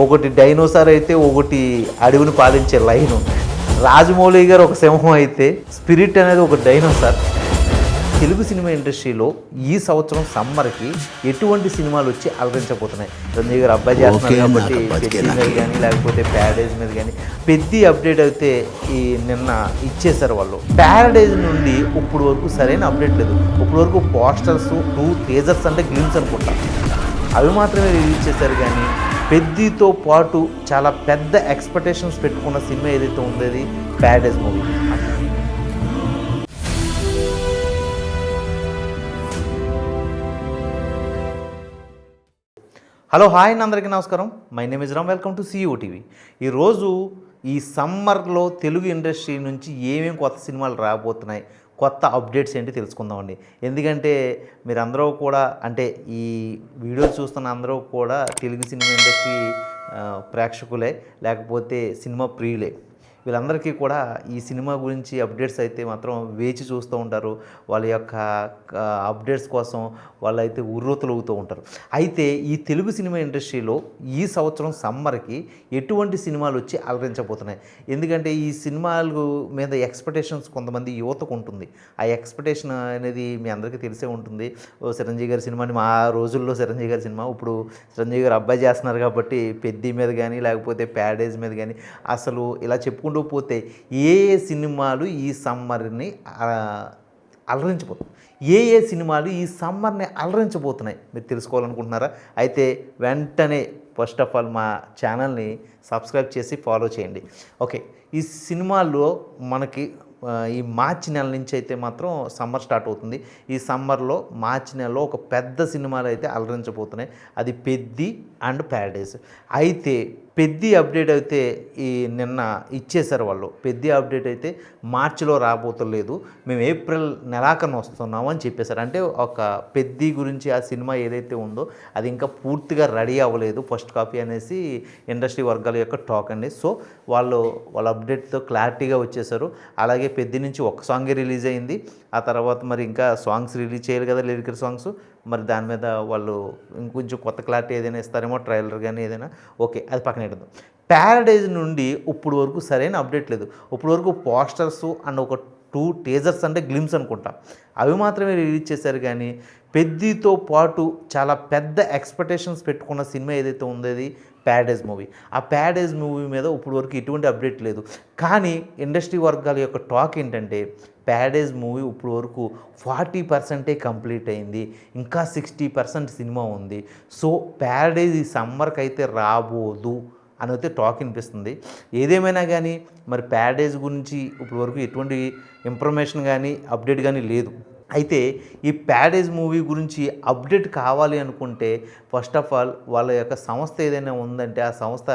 ఒకటి డైనోసార్ అయితే ఒకటి అడవిని పాలించే లైను. రాజమౌళి గారు ఒక సింహం అయితే స్పిరిట్ అనేది ఒక డైనోసార్. తెలుగు సినిమా ఇండస్ట్రీలో ఈ సంవత్సరం సమ్మర్కి ఎటువంటి సినిమాలు వచ్చి అలరించబోతున్నాయి? రంజయ్ గారు అబ్బాయి చేస్తున్నారు కాబట్టి పెద్ది మీద కానీ లేకపోతే ప్యారడైజ్ మీద కానీ పెద్ది అప్డేట్ అయితే ఈ నిన్న ఇచ్చేశారు వాళ్ళు. ప్యారడైజ్ నుండి ఇప్పుడు వరకు సరైన అప్డేట్ లేదు. ఇప్పుడు వరకు పోస్టర్స్ టూ టేజర్స్ అంటే గ్లిమ్స్ అనుకుంటా. అవి మాత్రమే రిలీజ్ చేశారు కానీ పెద్దితో పాటు చాలా పెద్ద ఎక్స్పెక్టేషన్స్ పెట్టుకున్న సినిమా ఏదైతే ఉందో అది మూవీ హలో హాయ్ అండి అందరికీ నమస్కారం. My name is Ram welcome to CEO TV ఈరోజు ఈ సమ్మర్లో తెలుగు ఇండస్ట్రీ నుంచి ఏమేమి కొత్త సినిమాలు రాబోతున్నాయి? కొత్త అప్డేట్స్ ఏంటి తెలుసుకుందామండి. ఎందుకంటే మీరందరూ కూడా అంటే ఈ వీడియో చూస్తున్న అందరూ కూడా తెలుగు సినిమా ఇండస్ట్రీ ప్రేక్షకులే లేకపోతే సినిమా ప్రియులే. వీళ్ళందరికీ కూడా ఈ సినిమా గురించి అప్డేట్స్ అయితే మాత్రం వేచి చూస్తూ ఉంటారు. వాళ్ళ యొక్క అప్డేట్స్ కోసం వాళ్ళైతే ఉర్రూతలుగుతూ ఉంటారు. అయితే ఈ తెలుగు సినిమా ఇండస్ట్రీలో ఈ సంవత్సరం సమ్మర్కి ఎటువంటి సినిమాలు వచ్చి అలరించబోతున్నాయి? ఎందుకంటే ఈ సినిమాలు మీద ఎక్స్పెక్టేషన్స్ కొంతమంది యువతకు ఉంటుంది. ఆ ఎక్స్పెక్టేషన్ అనేది మీ అందరికీ తెలిసే ఉంటుంది. ఓ చిరంజీవి గారి సినిమాని మా రోజుల్లో చిరంజీవి గారి సినిమా. ఇప్పుడు చిరంజీవి గారు అబ్బాయి చేస్తున్నారు కాబట్టి పెద్ది మీద కానీ లేకపోతే ప్యాడేజ్ మీద కానీ అసలు ఇలా చెప్పుకుంటూ పోతే ఏ ఏ సినిమాలు ఈ సమ్మర్ని ఆ, ఏ ఏ సినిమాలు ఈ సమ్మర్ని అలరించబోతున్నాయి? మీరు తెలుసుకోవాలనుకుంటున్నారా? అయితే వెంటనే ఫస్ట్ ఆఫ్ ఆల్ మా ఛానల్ని సబ్స్క్రైబ్ చేసి ఫాలో చేయండి. ఓకే ఈ సినిమాల్లో మనకి ఈ మార్చి నెల నుంచి అయితే మాత్రం సమ్మర్ స్టార్ట్ అవుతుంది. ఈ సమ్మర్లో మార్చి నెలలో ఒక పెద్ద సినిమాలు అయితే అలరించబోతున్నాయి. అది పెద్ది అండ్ ప్యారడైజ్ అయితే పెద్ది అప్డేట్ అయితే ఈ నిన్న ఇచ్చేశారు వాళ్ళు. పెద్ది అప్డేట్ అయితే మార్చిలో రాబోతలేదు. మేము ఏప్రిల్ నెలాఖరున వస్తున్నాము అని చెప్పేశారు. అంటే ఒక పెద్ది గురించి ఆ సినిమా ఏదైతే ఉందో అది ఇంకా పూర్తిగా రెడీ అవ్వలేదు. ఫస్ట్ కాపీ అనేసి ఇండస్ట్రీ వర్గాల యొక్క టాక్ అండి. సో వాళ్ళు వాళ్ళ అప్డేట్తో క్లారిటీగా వచ్చేసారు అలాగే పెద్ది నుంచి ఒక సాంగే రిలీజ్ అయింది. ఆ తర్వాత మరి ఇంకా సాంగ్స్ రిలీజ్ చేయాలి కదా లిరికల్ సాంగ్స్. మరి దాని మీద వాళ్ళు ఇంకొంచెం కొత్త క్లారిటీ ఏదైనా ఇస్తారేమో ట్రైలర్ కానీ ఏదైనా ఓకే అది పక్కన పెడదాం. ప్యారడైజ్ నుండి ఇప్పుడు వరకు సరైన అప్డేట్ లేదు. ఇప్పుడు వరకు పోస్టర్స్ అండ్ ఒక టూ టేజర్స్ అంటే గ్లిమ్స్ అనుకుంటా. అవి మాత్రమే రిలీజ్ చేశారు కానీ పెద్దితో పాటు చాలా పెద్ద ఎక్స్పెక్టేషన్స్ పెట్టుకున్న సినిమా ఏదైతే ఉందో అది ప్యారడైజ్ మూవీ ఆ ప్యారడైజ్ మూవీ మీద ఇప్పుడు వరకు ఎటువంటి అప్డేట్ లేదు. కానీ ఇండస్ట్రీ వర్గాల యొక్క టాక్ ఏంటంటే ప్యారడైజ్ మూవీ ఇప్పుడు వరకు ఫార్టీ పర్సెంటే కంప్లీట్ అయింది. ఇంకా సిక్స్టీ పర్సెంట్ సినిమా ఉంది. సో ప్యారడైజ్ ఈ సమ్మర్కి అయితే రాబోదు అని అయితే టాక్ వినిపిస్తుంది. ఏదేమైనా కానీ మరి ప్యారడైజ్ గురించి ఇప్పుడు వరకు ఎటువంటి ఇన్ఫర్మేషన్ కానీ అప్డేట్ కానీ లేదు. అయితే ఈ ప్యాడేజ్ మూవీ గురించి అప్డేట్ కావాలి అనుకుంటే ఫస్ట్ ఆఫ్ ఆల్ వాళ్ళ యొక్క సంస్థ ఏదైనా ఉందంటే ఆ సంస్థ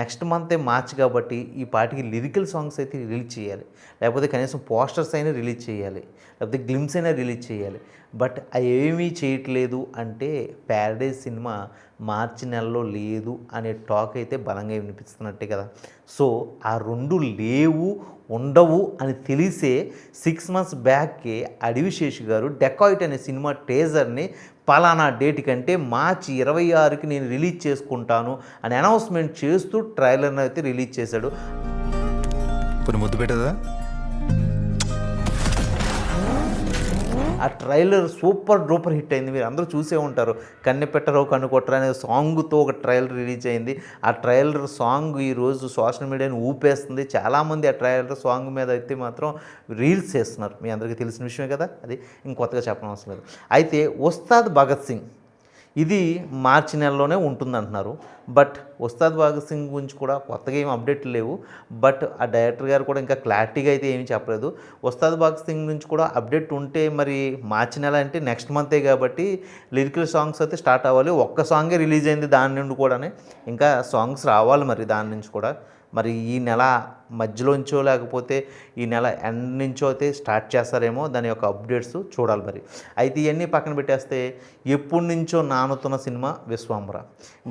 నెక్స్ట్ మంతే మార్చ్ కాబట్టి ఈ పాటికి లిరికల్ సాంగ్స్ అయితే రిలీజ్ చేయాలి. లేకపోతే కనీసం పోస్టర్స్ అయినా రిలీజ్ చేయాలి. లేకపోతే గ్లిమ్స్ అయినా రిలీజ్ చేయాలి. బట్ ఏమీ చేయట్లేదు అంటే ప్యారడైజ్ సినిమా మార్చి నెలలో లేదు అనే టాక్ అయితే బలంగా వినిపిస్తున్నట్టే కదా. సో ఆ రెండు లేవు ఉండవు అని తెలిసే సిక్స్ మంత్స్ బ్యాక్కే అడవిశేషు గారు డెకాయిట్ అనే సినిమా టేజర్ని పలానా డేట్ కంటే మార్చి ఇరవై ఆరుకి నేను రిలీజ్ చేసుకుంటాను అని అనౌన్స్మెంట్ చేస్తూ ట్రైలర్ని అయితే రిలీజ్ చేశాడు. కొన్ని ముద్దు పెట్టదా? ఆ ట్రైలర్ సూపర్ డూపర్ హిట్ అయింది. మీరు అందరూ చూసే ఉంటారు. కన్నె పెట్టరో కన్ను కొట్టరు అనే సాంగ్తో ఒక ట్రైలర్ రిలీజ్ అయింది. ఆ ట్రైలర్ సాంగ్ ఈరోజు సోషల్ మీడియాని ఊపేస్తుంది. చాలామంది ఆ ట్రైలర్ సాంగ్ మీద అయితే మాత్రం రీల్స్ చేస్తున్నారు. మీ అందరికీ తెలిసిన విషయమే కదా అది. ఇంకొత్తగా చెప్పడం అవసరం లేదు. అయితే ఉస్తాద్ భగత్ సింగ్ ఇది మార్చి నెలలోనే ఉంటుందంటున్నారు. బట్ ఉస్తాద్ భగత్ సింగ్ గురించి కూడా కొత్తగా ఏం అప్డేట్లు లేవు. బట్ ఆ డైరెక్టర్ గారు కూడా ఇంకా క్లారిటీగా అయితే ఏమీ చెప్పలేదు. ఉస్తాద్ భగత్ సింగ్ నుంచి కూడా అప్డేట్ ఉంటే మరి మార్చి నెల అంటే నెక్స్ట్ మంతే కాబట్టి లిరికల్ సాంగ్స్ అయితే స్టార్ట్ అవ్వాలి. ఒక్క సాంగే రిలీజ్ అయింది దాని నుండి కూడానే. ఇంకా సాంగ్స్ రావాలి మరి దాని నుంచి కూడా. మరి ఈ నెల మధ్యలోంచో లేకపోతే ఈ నెల ఎండ్ నుంచో అయితే స్టార్ట్ చేస్తారేమో దాని యొక్క అప్డేట్స్ చూడాలి మరి. అయితే ఇవన్నీ పక్కన పెట్టేస్తే ఎప్పటి నుంచో నానుతున్న సినిమా విశ్వాంబర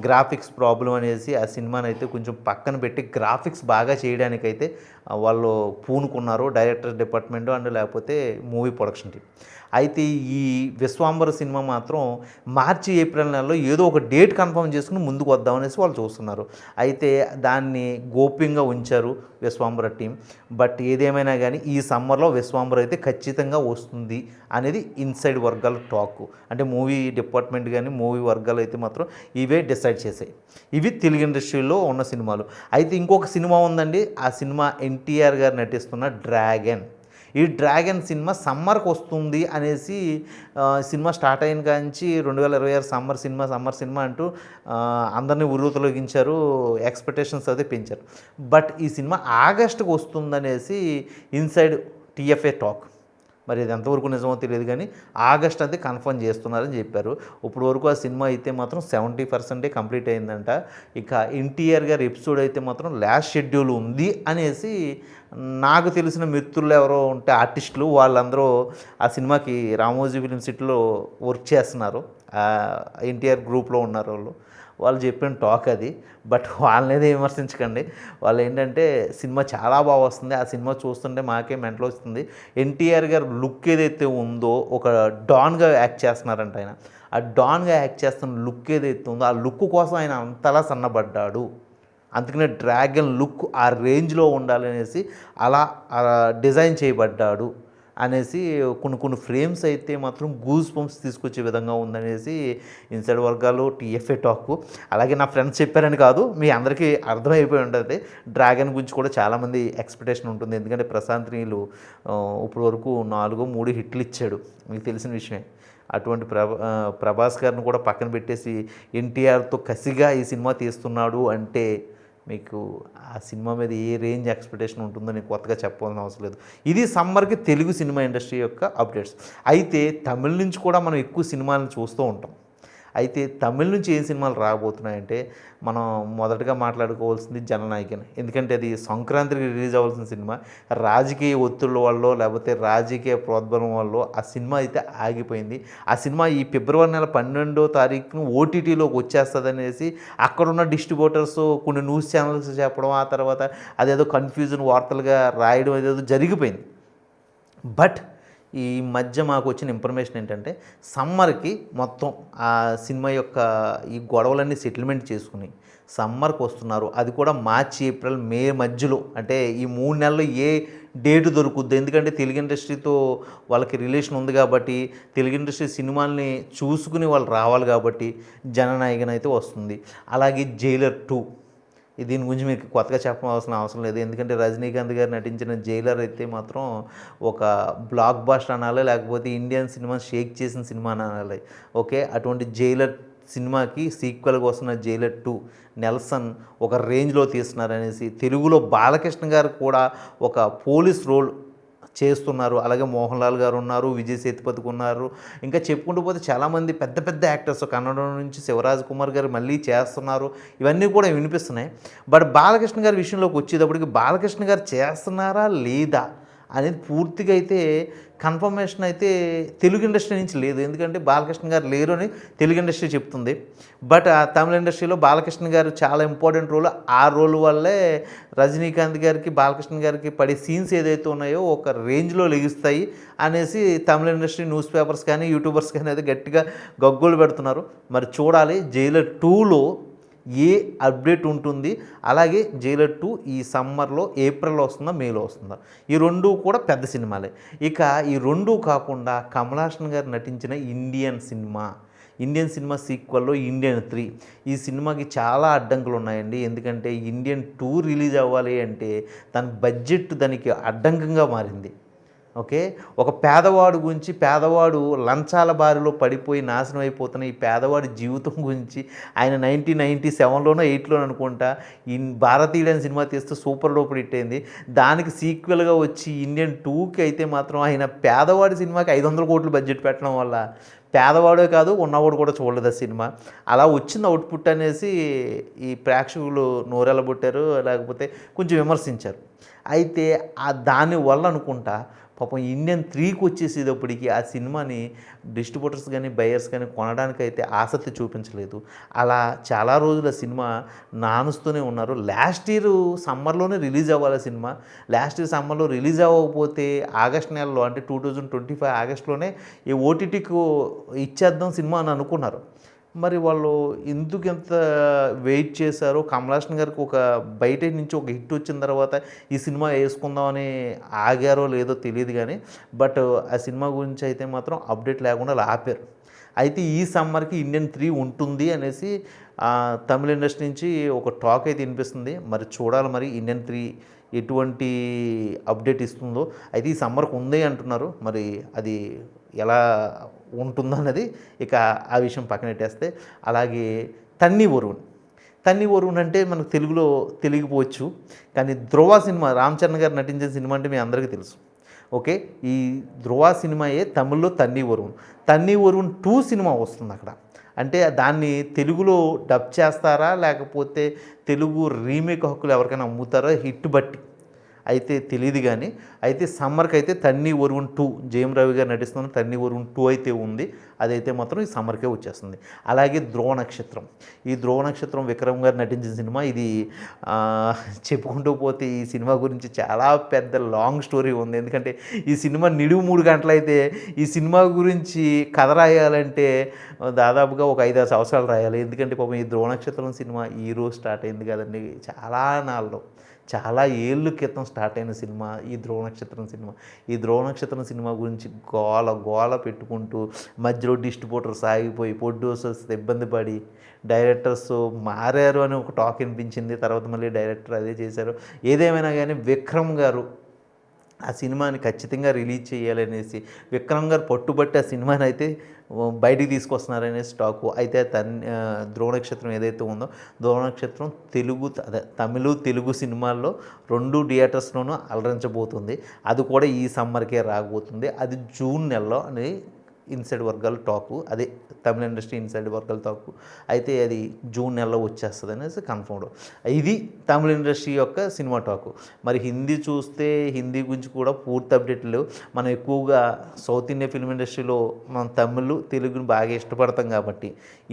గ్రాఫిక్స్ ప్రాబ్లం అనేసి ఆ సినిమాని అయితే కొంచెం పక్కన పెట్టి గ్రాఫిక్స్ బాగా చేయడానికైతే వాళ్ళు పూనుకున్నారు డైరెక్టర్ డిపార్ట్మెంట్ అండ్ లేకపోతే మూవీ ప్రొడక్షన్ టీం అయితే ఈ విశ్వాంబర సినిమా మాత్రం మార్చి ఏప్రిల్ నెలలో ఏదో ఒక డేట్ కన్ఫర్మ్ చేసుకుని ముందుకు వద్దామనేసి వాళ్ళు చూస్తున్నారు. అయితే దాన్ని గోప్యంగా ఉంచారు విశ్వాంబర టీం. బట్ ఏదేమైనా కానీ ఈ సమ్మర్లో విశ్వాంబర అయితే ఖచ్చితంగా వస్తుంది అనేది ఇన్సైడ్ వర్గాల టాక్. అంటే మూవీ డిపార్ట్మెంట్ కానీ మూవీ వర్గాలు అయితే మాత్రం ఇవే డిసైడ్ చేసాయి. ఇవి తెలుగు ఇండస్ట్రీలో ఉన్న సినిమాలు. అయితే ఇంకొక సినిమా ఉందండి. ఆ సినిమా ఎన్టీఆర్ గారు నటిస్తున్న డ్రాగన్. ఈ డ్రాగన్ సినిమా సమ్మర్కి వస్తుంది అనేసి సినిమా స్టార్ట్ అయిన కాంచి రెండు వేల ఇరవై ఆరు సమ్మర్ సినిమా సమ్మర్ సినిమా అంటూ అందరినీ ఉర్రూతలొగించారు ఎక్స్పెక్టేషన్స్ అయితే పెంచారు. బట్ ఈ సినిమా ఆగస్టుకు వస్తుందనేసి ఇన్సైడ్ టీఎఫ్ఏ టాక్. మరి ఇది ఎంతవరకు నిజమో తెలియదు కానీ ఆగస్ట్ అది కన్ఫర్మ్ చేస్తున్నారని చెప్పారు. ఇప్పుడు వరకు ఆ సినిమా అయితే మాత్రం సెవెంటీ పర్సెంటే కంప్లీట్ అయిందంట. ఇక ఎన్టీఆర్ గారి ఎపిసోడ్ అయితే మాత్రం లాస్ట్ షెడ్యూల్ ఉంది అనేసి నాకు తెలిసిన మిత్రులు ఎవరో ఉంటే ఆర్టిస్టులు వాళ్ళందరూ ఆ సినిమాకి రామోజీ ఫిలిం సిటీలో వర్క్ చేస్తున్నారు. ఎన్టీఆర్ గ్రూప్లో ఉన్నారు వాళ్ళు. వాళ్ళు చెప్పిన టాక్ అది. బట్ వాళ్ళనేది విమర్శించకండి. వాళ్ళు ఏంటంటే సినిమా చాలా బాగా వస్తుంది. ఆ సినిమా చూస్తుంటే మాకే మెంటలో వస్తుంది. ఎన్టీఆర్ గారు లుక్ ఏదైతే ఉందో ఒక డాన్గా యాక్ట్ చేస్తున్నారంట ఆయన. ఆ డాన్గా యాక్ట్ చేస్తున్న లుక్ ఏదైతే ఉందో ఆ లుక్ కోసం ఆయన అంతలా సన్నబడ్డాడు. అందుకనే డ్రాగన్ లుక్ ఆ రేంజ్లో ఉండాలనేసి అలా డిజైన్ చేయబడ్డాడు. అనేసి కొన్ని కొన్ని ఫ్రేమ్స్ అయితే మాత్రం గూస్ పంప్స్ తీసుకొచ్చే విధంగా ఉందనేసి ఇన్సైడ్ వర్గాలు టీఎఫ్ఏ టాక్. అలాగే నా ఫ్రెండ్స్ చెప్పారని కాదు మీ అందరికీ అర్థమైపోయి ఉంటుంది. డ్రాగన్ గురించి కూడా చాలామంది ఎక్స్పెక్టేషన్ ఉంటుంది. ఎందుకంటే ప్రశాంత్ నీళ్ళు ఇప్పుడు వరకు నాలుగో మూడు హిట్లు ఇచ్చాడు. మీకు తెలిసిన విషయమే. అటువంటి ప్రభ ప్రభాస్ గారిని కూడా పక్కన పెట్టేసి ఎన్టీఆర్తో కసిగా ఈ సినిమా తీస్తున్నాడు అంటే మీకు ఆ సినిమా మీద ఏ రేంజ్ ఎక్స్పెక్టేషన్ ఉంటుందో నేను కొత్తగా చెప్పాల్సిన అవసరం లేదు. ఇది సమ్మర్కి తెలుగు సినిమా ఇండస్ట్రీ యొక్క అప్డేట్స్. అయితే తమిళ నుంచి కూడా మనం ఎక్కువ సినిమాలను చూస్తూ ఉంటాం. అయితే తమిళ నుంచి ఏ సినిమాలు రాబోతున్నాయంటే మనం మొదటగా మాట్లాడుకోవాల్సింది జననాయకని. ఎందుకంటే అది సంక్రాంతికి రిలీజ్ అవ్వాల్సిన సినిమా. రాజకీయ ఒత్తిళ్ళ వల్ల లేకపోతే రాజకీయ ప్రోద్బలం వల్ల ఆ సినిమా అయితే ఆగిపోయింది. ఆ సినిమా ఈ ఫిబ్రవరి నెల పన్నెండో తారీఖున ఓటీటీలోకి వచ్చేస్తుంది అనేసి అక్కడున్న డిస్ట్రిబ్యూటర్స్ కొన్ని న్యూస్ ఛానల్స్ చెప్పడం ఆ తర్వాత అదేదో కన్ఫ్యూజన్ వార్తలుగా రాయడం అదేదో జరిగిపోయింది. బట్ ఈ మధ్య మాకు వచ్చిన ఇన్ఫర్మేషన్ ఏంటంటే సమ్మర్కి మొత్తం ఆ సినిమా యొక్క ఈ గొడవలన్నీ సెటిల్మెంట్ చేసుకుని సమ్మర్కి వస్తున్నారు. అది కూడా మార్చి ఏప్రిల్ మే మధ్యలో. అంటే ఈ మూడు నెలలు ఏ డేట్ దొరుకుద్ది? ఎందుకంటే తెలుగు ఇండస్ట్రీతో వాళ్ళకి రిలేషన్ ఉంది కాబట్టి తెలుగు ఇండస్ట్రీ సినిమాల్ని చూసుకుని వాళ్ళు రావాలి కాబట్టి జననాయకన అయితే వస్తుంది. అలాగే జైలర్ టూ దీని గురించి మీకు కొత్తగా చెప్పవలసిన అవసరం లేదు. ఎందుకంటే రజనీకాంత్ గారు నటించిన జైలర్ అయితే మాత్రం ఒక బ్లాక్ బాస్టర్ అనాలి లేకపోతే ఇండియన్ సినిమా షేక్ చేసిన సినిమా అనాలి. ఓకే? అటువంటి జైలర్ సినిమాకి సీక్వెల్గా వస్తున్న జైలర్ టూ నెల్సన్ ఒక రేంజ్లో తీస్తున్నారనేసి తెలుగులో బాలకృష్ణ గారు కూడా ఒక పోలీస్ రోల్ చేస్తున్నారు. అలాగే మోహన్ లాల్ గారు ఉన్నారు విజయ్ సేతుపతికి ఉన్నారు. ఇంకా చెప్పుకుంటూ పోతే చాలామంది పెద్ద పెద్ద యాక్టర్స్ కన్నడ నుంచి శివరాజ్ కుమార్ గారు మళ్ళీ చేస్తున్నారు. ఇవన్నీ కూడా వినిపిస్తున్నాయి. బట్ బాలకృష్ణ గారి విషయంలోకి వచ్చేటప్పటికి బాలకృష్ణ గారు చేస్తున్నారా లేదా అనేది పూర్తిగా అయితే కన్ఫర్మేషన్ అయితే తెలుగు ఇండస్ట్రీ నుంచి లేదు. ఎందుకంటే బాలకృష్ణ గారు లేరు అని తెలుగు ఇండస్ట్రీ చెప్తుంది. బట్ ఆ తమిళ ఇండస్ట్రీలో బాలకృష్ణ గారు చాలా ఇంపార్టెంట్ రోల్ ఆ రోల్ వల్లే రజనీకాంత్ గారికి బాలకృష్ణ గారికి పడే సీన్స్ ఏదైతే ఉన్నాయో ఒక రేంజ్లో లెగిస్తాయి అనేసి తమిళ ఇండస్ట్రీ న్యూస్ పేపర్స్ కానీ యూట్యూబర్స్ కానీ అయితే గట్టిగా గగ్గోలు పెడుతున్నారు. మరి చూడాలి జైలర్ టూలో ఏ అప్డేట్ ఉంటుంది? అలాగే జైలర్ టూ ఈ సమ్మర్లో ఏప్రిల్లో వస్తుందా మేలో వస్తుందా? ఈ రెండు కూడా పెద్ద సినిమాలే. ఇక ఈ రెండు కాకుండా కమలాషన్ గారు నటించిన ఇండియన్ సినిమా ఇండియన్ సినిమా సీక్వెల్లో ఇండియన్ త్రీ. ఈ సినిమాకి చాలా అడ్డంకులు ఉన్నాయండి ఎందుకంటే ఇండియన్ టూ రిలీజ్ అవ్వాలి అంటే దాని బడ్జెట్ దానికి అడ్డంకంగా మారింది. ఓకే? ఒక పేదవాడు గురించి పేదవాడు లంచాల బారిలో పడిపోయి నాశనం అయిపోతున్న ఈ పేదవాడి జీవితం గురించి ఆయన నైన్టీన్ నైంటీ సెవెన్లోనో ఎయిట్లోనో అనుకుంటా ఈ భారతీయుడైన సినిమా తీస్తే సూపర్ డూపర్ హిట్ అయింది. దానికి సీక్వెల్గా వచ్చి ఇండియన్ టూకి అయితే మాత్రం ఆయన పేదవాడి సినిమాకి ఐదు వందల కోట్లు బడ్జెట్ పెట్టడం వల్ల పేదవాడే కాదు ఉన్నవాడు కూడా చూడలేదు ఆ సినిమా. అలా వచ్చింది అవుట్పుట్ అనేసి ఈ ప్రేక్షకులు నోరెలబుట్టారు లేకపోతే కొంచెం విమర్శించారు. అయితే ఆ దానివల్ల అనుకుంటా పాపం ఇండియన్ త్రీకి వచ్చేసేటప్పటికి ఆ సినిమాని డిస్ట్రిబ్యూటర్స్ కానీ బయర్స్ కానీ కొనడానికైతే ఆసక్తి చూపించలేదు. అలా చాలా రోజుల సినిమా నానుస్తూనే ఉన్నారు. లాస్ట్ ఇయర్ సమ్మర్లోనే రిలీజ్ అవ్వాలి సినిమా. లాస్ట్ ఇయర్ సమ్మర్లో రిలీజ్ అవ్వకపోతే ఆగస్ట్ నెలలో అంటే టూ థౌజండ్ ట్వంటీ ఫైవ్ ఆగస్ట్లోనే ఈ ఓటీటీకి ఇచ్చేద్దాం సినిమా అని అనుకున్నారు. మరి వాళ్ళు ఎందుకు ఎంత వెయిట్ చేశారో కమలాసన్ గారికి ఒక బయట నుంచి ఒక హిట్ వచ్చిన తర్వాత ఈ సినిమా వేసుకుందామని ఆగారో లేదో తెలియదు కానీ బట్ ఆ సినిమా గురించి అయితే మాత్రం అప్డేట్ లేకుండా అలా ఆపారు అయితే ఈ సమ్మర్కి ఇండియన్ త్రీ ఉంటుంది అనేసి తమిళ ఇండస్ట్రీ నుంచి ఒక టాక్ అయితే వినిపిస్తుంది. మరి చూడాలి మరి ఇండియన్ త్రీ ఎటువంటి అప్డేట్ ఇస్తుందో. అయితే ఈ సమ్మర్కి ఉంది అంటున్నారు. మరి అది ఎలా ఉంటుందో అన్నది ఇక ఆ విషయం పక్కనెట్టేస్తే అలాగే తన్ని వరుణ్. తన్ని వరుణ్ అంటే మనకు తెలుగులో తెలియకపోవచ్చు కానీ ధ్రువ సినిమా రామ్ చరణ్ గారు నటించిన సినిమా అంటే మీ అందరికీ తెలుసు. ఓకే? ఈ ధ్రువ సినిమాయే తమిళ్ళో తన్ని వరుణ్. తన్ని వరుణ్ టూ సినిమా వస్తుంది అక్కడ. అంటే దాన్ని తెలుగులో డబ్ చేస్తారా? లేకపోతే తెలుగు రీమేక్ హక్కులు ఎవరికైనా అమ్ముతారా? హిట్ బట్టి. అయితే తెలియదు కానీ అయితే సమ్మర్కి అయితే తన్ని ఒరువున్ టూ జయం రవి గారు నటిస్తున్న తన్ని ఒరువున్ టూ అయితే ఉంది. అదైతే మాత్రం ఈ సమ్మర్కే వచ్చేస్తుంది. అలాగే ధ్రువ నక్షత్రం. ఈ ధ్రువ నక్షత్రం విక్రమ్ గారు నటించిన సినిమా ఇది చెప్పుకుంటూ పోతే ఈ సినిమా గురించి చాలా పెద్ద లాంగ్ స్టోరీ ఉంది. ఎందుకంటే ఈ సినిమా నిడువు మూడు గంటలైతే ఈ సినిమా గురించి కథ రాయాలంటే దాదాపుగా ఒక ఐదారు సంవత్సరాలు రాయాలి. ఎందుకంటే పాపం ఈ ధ్రువ నక్షత్రం సినిమా ఈ రోజు స్టార్ట్ అయింది కదండి. చాలా నాళ్ళు. చాలా ఏళ్ళు క్రితం స్టార్ట్ అయిన సినిమా ఈ ధ్రువ నక్షత్రం సినిమా. ఈ ధ్రువ నక్షత్రం సినిమా గురించి గోల గోల పెట్టుకుంటూ మధ్యలో డిస్ట్రిబ్యూటర్స్ ఆగిపోయి ప్రొడ్యూసర్స్ ఇబ్బంది పడి డైరెక్టర్స్ మారారు అని ఒక టాక్ వినిపించింది. తర్వాత మళ్ళీ డైరెక్టర్ అదే చేశారు. ఏదేమైనా కానీ విక్రమ్ గారు ఆ సినిమాని ఖచ్చితంగా రిలీజ్ చేయాలనేసి విక్రమ్ గారు పట్టుబట్టి ఆ సినిమాని అయితే బయటికి తీసుకొస్తున్నారనే స్టాకు అయితే తన్ ఆ, ఏదైతే ఉందో ధ్రువ నక్షత్రం తెలుగు అదే తమిళ తెలుగు సినిమాల్లో రెండు థియేటర్స్లోనూ అలరించబోతుంది. అది కూడా ఈ సమ్మర్కే రాబోతుంది. అది జూన్ నెలలో అని ఇన్సైడ్ వర్గాలు టాకు. అదే తమిళ ఇండస్ట్రీ ఇన్సైడ్ వర్గాల టాకు. అయితే అది జూన్ నెలలో వచ్చేస్తుంది అనేసి కన్ఫర్మ్డ్ ఇది తమిళ ఇండస్ట్రీ యొక్క సినిమా టాకు. మరి హిందీ చూస్తే హిందీ గురించి కూడా పూర్తి అప్డేట్ లేవు. మనం ఎక్కువగా సౌత్ ఇండియా ఫిల్మ్ ఇండస్ట్రీలో మనం తమిళ్ తెలుగుని బాగా ఇష్టపడతాం కాబట్టి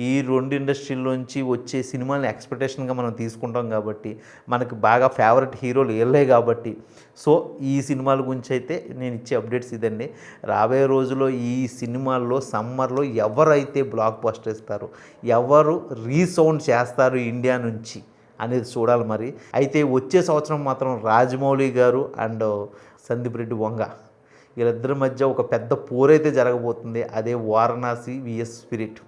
ఈ రెండు ఇండస్ట్రీల్లోంచి వచ్చే సినిమాని ఎక్స్పెక్టేషన్గా మనం తీసుకుంటాం కాబట్టి మనకు బాగా ఫేవరెట్ హీరోలు వీళ్ళే కాబట్టి సో ఈ సినిమాల గురించి అయితే నేను ఇచ్చే అప్డేట్స్ ఇదండి. రాబోయే రోజుల్లో ఈ సినిమా సినిమాల్లో సమ్మర్లో ఎవరైతే బ్లాక్ బస్టర్ ఇస్తారు ఎవరు రీసౌండ్ చేస్తారు ఇండియా నుంచి అనేది చూడాలి మరి. అయితే వచ్చే సంవత్సరం మాత్రం రాజమౌళి గారు అండ్ సందీప్ రెడ్డి వంగ. వీళ్ళిద్దరి మధ్య ఒక పెద్ద పోరైతే జరగబోతుంది. అదే వారణాసి విఎస్ స్పిరిట్.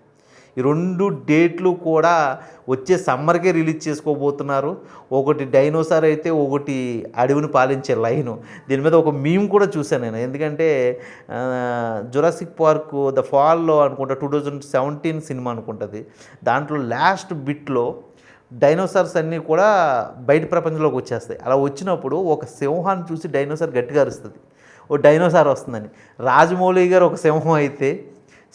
ఈ రెండు డేట్లు కూడా వచ్చే సమ్మర్కే రిలీజ్ చేసుకోబోతున్నారు. ఒకటి డైనోసార్ అయితే ఒకటి అడవిని పాలించే లైను. దీని మీద ఒక మీమ్ కూడా చూశాను నేను. ఎందుకంటే జురాసిక్ పార్క్ ద ఫాల్లో అనుకుంటా టూ థౌజండ్ సెవెంటీన్ సినిమా అనుకుంటుంది. దాంట్లో లాస్ట్ బిట్లో డైనోసార్స్ అన్నీ కూడా బయట ప్రపంచంలోకి వచ్చేస్తాయి. అలా వచ్చినప్పుడు ఒక సింహాన్ని చూసి డైనోసార్ గట్టిగా అరుస్తుంది. ఓ డైనోసార్ వస్తుందని. రాజమౌళి గారు ఒక సింహం అయితే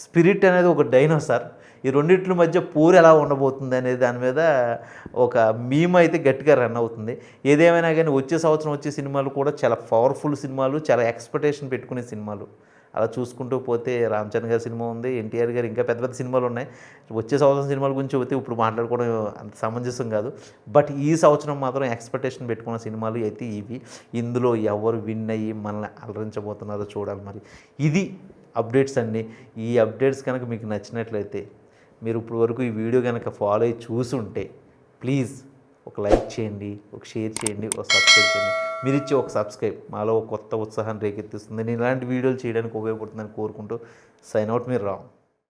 స్పిరిట్ అనేది ఒక డైనోసార్. ఈ రెండిట్ల మధ్య పూర్ ఎలా ఉండబోతుంది అనేది దాని మీద ఒక మీమ్ అయితే గట్టిగా రన్ అవుతుంది. ఏదేమైనా కానీ వచ్చే సంవత్సరం వచ్చే సినిమాలు కూడా చాలా పవర్ఫుల్ సినిమాలు చాలా ఎక్స్పెక్టేషన్ పెట్టుకునే సినిమాలు. అలా చూసుకుంటూ పోతే రామ్ చరణ్ గారి సినిమా ఉంది ఎన్టీఆర్ గారు ఇంకా పెద్ద పెద్ద సినిమాలు ఉన్నాయి. వచ్చే సంవత్సరం సినిమాల గురించి పోతే ఇప్పుడు మాట్లాడుకోవడం అంత సమంజసం కాదు. బట్ ఈ సంవత్సరం మాత్రం ఎక్స్పెక్టేషన్ పెట్టుకున్న సినిమాలు అయితే ఇవి. ఇందులో ఎవరు విన్ అయ్యి మనల్ని అలరించబోతున్నారో చూడాలి మరి. ఇది అప్డేట్స్ అండి. ఈ అప్డేట్స్ కనుక మీకు నచ్చినట్లయితే మీరు ఇప్పుడు వరకు ఈ వీడియో కనుక ఫాలో అయ్యి చూసుంటే ప్లీజ్ ఒక లైక్ చేయండి ఒక షేర్ చేయండి ఒక సబ్స్క్రైబ్ చేయండి. మీరు ఇచ్చే ఒక సబ్స్క్రైబ్ మాలో ఒక కొత్త ఉత్సాహాన్ని రేకెత్తిస్తుంది. నేను ఇలాంటి వీడియోలు చేయడానికి ఉపయోగపడుతుందని కోరుకుంటూ సైన్ అవుట్ మీరు రావు